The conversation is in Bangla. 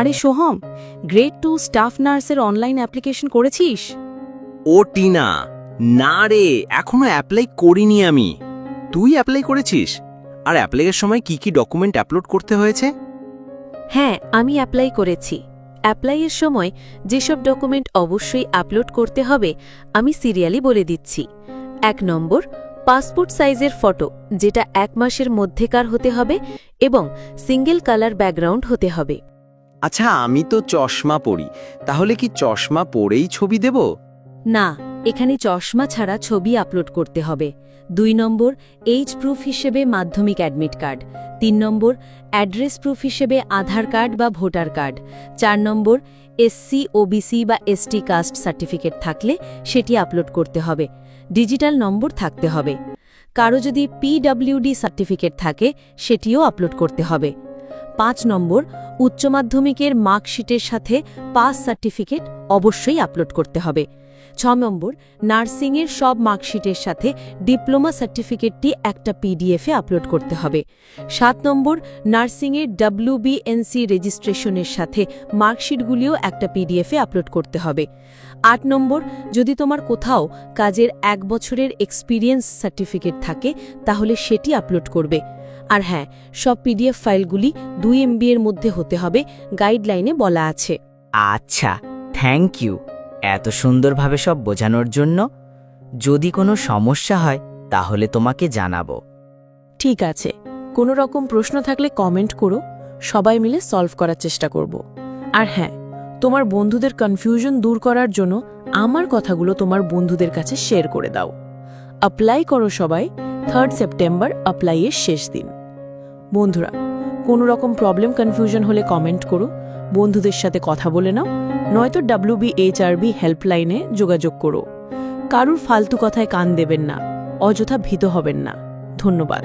আরে সোহম গ্রেড টু স্টাফ নার্সের অনলাইন অ্যাপ্লিকেশন করেছিস? ও টিনা না রে এখনও অ্যাপ্লাই করিনি আমি। তুই অ্যাপ্লাই করেছিস? আর অ্যাপ্লাইয়ের সময় কি কি ডকুমেন্ট আপলোড করতে হয়েছে? হ্যাঁ আমি অ্যাপ্লাই করেছি। অ্যাপ্লাইয়ের সময় যেসব ডকুমেন্ট অবশ্যই আপলোড করতে হবে আমি সিরিয়ালি বলে দিচ্ছি। এক নম্বর পাসপোর্ট সাইজের ফটো যেটা এক মাসের মধ্যেকার হতে হবে এবং সিঙ্গেল কালার ব্যাকগ্রাউন্ড হতে হবে। আচ্ছা আমি তো চশমা পরি। তাহলে কি চশমা পরেই ছবি দেব? না, এখানে চশমা ছাড়া ছবি আপলোড করতে হবে। দুই নম্বর এইজ প্রুফ হিসেবে মাধ্যমিক অ্যাডমিট কার্ড। তিন নম্বর, অ্যাড্রেস প্রুফ হিসেবে আধার কার্ড বা ভোটার কার্ড। চার নম্বর এসসি ওবিসি বা এসটি কাস্ট সার্টিফিকেট থাকলে সেটি আপলোড করতে হবে। ডিজিটাল নম্বর থাকতে হবে। কারও যদি পিডব্লিউডি সার্টিফিকেট থাকে, সেটিও আপলোড করতে হবে। পাঁচ নম্বর, উচ্চ মাধ্যমিকের মার্কশিটের সাথে পাস সার্টিফিকেট অবশ্যই আপলোড করতে হবে। ছ নম্বর, নার্সিংয়ের সব মার্কশিটের সাথে ডিপ্লোমা সার্টিফিকেটটি একটা পিডিএফে আপলোড করতে হবে। সাত নম্বর, নার্সিংয়ের ডাব্লিউবিএনসি রেজিস্ট্রেশনের সাথে মার্কশিটগুলিও একটা পিডিএফে আপলোড করতে হবে। আট নম্বর, যদি তোমার কোথাও কাজের এক বছরের এক্সপিরিয়েন্স সার্টিফিকেট থাকে, তাহলে সেটি আপলোড করবে। আর হ্যাঁ সব পিডিএফ ফাইলগুলি দুই এমবি এর মধ্যে হতে হবে গাইডলাইনে বলা আছে। আচ্ছা থ্যাংক ইউ। এত সুন্দরভাবে সব বোঝানোর জন্য। যদি কোনো সমস্যা হয় তাহলে তোমাকে জানাব। ঠিক আছে। কোনো রকম প্রশ্ন থাকলে কমেন্ট করো। সবাই মিলে সলভ করার চেষ্টা করব। আর হ্যাঁ তোমার বন্ধুদের কনফিউশন দূর করার জন্য আমার কথাগুলো তোমার বন্ধুদের কাছে শেয়ার করে দাও। অ্যাপ্লাই করো সবাই। থার্ড সেপ্টেম্বর অ্যাপ্লাইয়ের শেষ দিন। বন্ধুরা, কোনো রকম প্রবলেম কনফিউশন হলে কমেন্ট করো। বন্ধুদের সাথে কথা বলে নাও, নয়তো ডাব্লিউবিএইচআরবি হেল্পলাইনে যোগাযোগ করো। কারুর ফালতু কথায় কান দেবেন না, অযথা ভীত হবেন না। ধন্যবাদ।